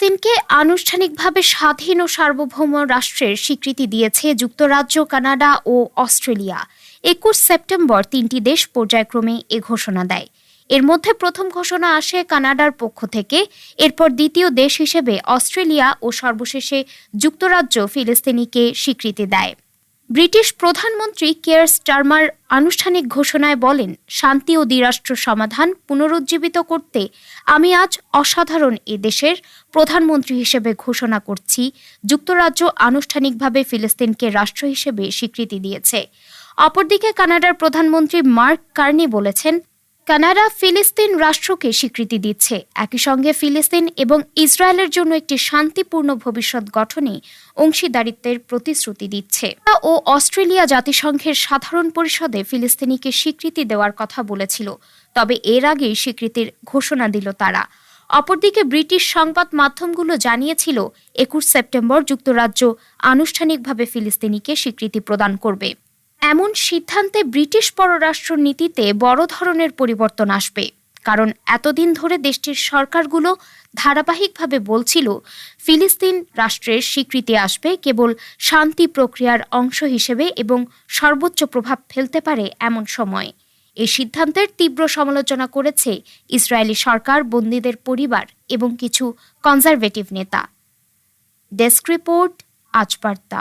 ফিলিস্তিনকে আনুষ্ঠানিকভাবে স্বাধীন ও সার্বভৌম রাষ্ট্রের স্বীকৃতি দিয়েছে যুক্তরাজ্য, কানাডা ও অস্ট্রেলিয়া। একুশ সেপ্টেম্বর তিনটি দেশ পর্যায়ক্রমে এ ঘোষণা দেয়। এর মধ্যে প্রথম ঘোষণা আসে কানাডার পক্ষ থেকে। এরপর দ্বিতীয় দেশ হিসেবে অস্ট্রেলিয়া ও সর্বশেষে যুক্তরাজ্য ফিলিস্তিনিকে স্বীকৃতি দেয়। ব্রিটিশ প্রধানমন্ত্রী কেয়ার স্টার্মার আনুষ্ঠানিক ঘোষণায় বলেন, শান্তি ও দ্বিরাষ্ট্র সমাধান পুনরুজ্জীবিত করতে আমি আজ অসাধারণ এ দেশের প্রধানমন্ত্রী হিসেবে ঘোষণা করছি। যুক্তরাজ্য আনুষ্ঠানিকভাবে ফিলিস্তিনকে রাষ্ট্র হিসেবে স্বীকৃতি দিয়েছে। অপরদিকে কানাডার প্রধানমন্ত্রী মার্ক কার্নি বলেছেন কানাডা ফিলিস্তিন রাষ্ট্রকে স্বীকৃতি দিচ্ছে। একই সঙ্গে ফিলিস্তিন এবং ইসরায়েলের জন্য একটি শান্তিপূর্ণ ভবিষ্যৎ গঠনে অংশীদারিত্বের প্রতিশ্রুতি দিচ্ছে। ও অস্ট্রেলিয়া জাতিসংঘের সাধারণ পরিষদে ফিলিস্তিনিকে স্বীকৃতি দেওয়ার কথা বলেছিল, তবে এর আগেই স্বীকৃতির ঘোষণা দিল তারা। অপরদিকে ব্রিটিশ সংবাদ মাধ্যমগুলো জানিয়েছিল, একুশ সেপ্টেম্বর যুক্তরাজ্য আনুষ্ঠানিকভাবে ফিলিস্তিনিকে স্বীকৃতি প্রদান করবে। এমন সিদ্ধান্তে ব্রিটিশ পররাষ্ট্র নীতিতে বড় ধরনের পরিবর্তন আসবে। কারণ এতদিন ধরে দেশটির সরকারগুলো ধারাবাহিকভাবে বলছিল, ফিলিস্তিন রাষ্ট্রের স্বীকৃতি আসবে কেবল শান্তি প্রক্রিয়ার অংশ হিসেবে এবং সর্বোচ্চ প্রভাব ফেলতে পারে এমন সময়। এই সিদ্ধান্তের তীব্র সমালোচনা করেছে ইসরায়েলি সরকার, বন্দীদের পরিবার এবং কিছু কনজারভেটিভ নেতা। ডেস্ক রিপোর্ট আজ বার্তা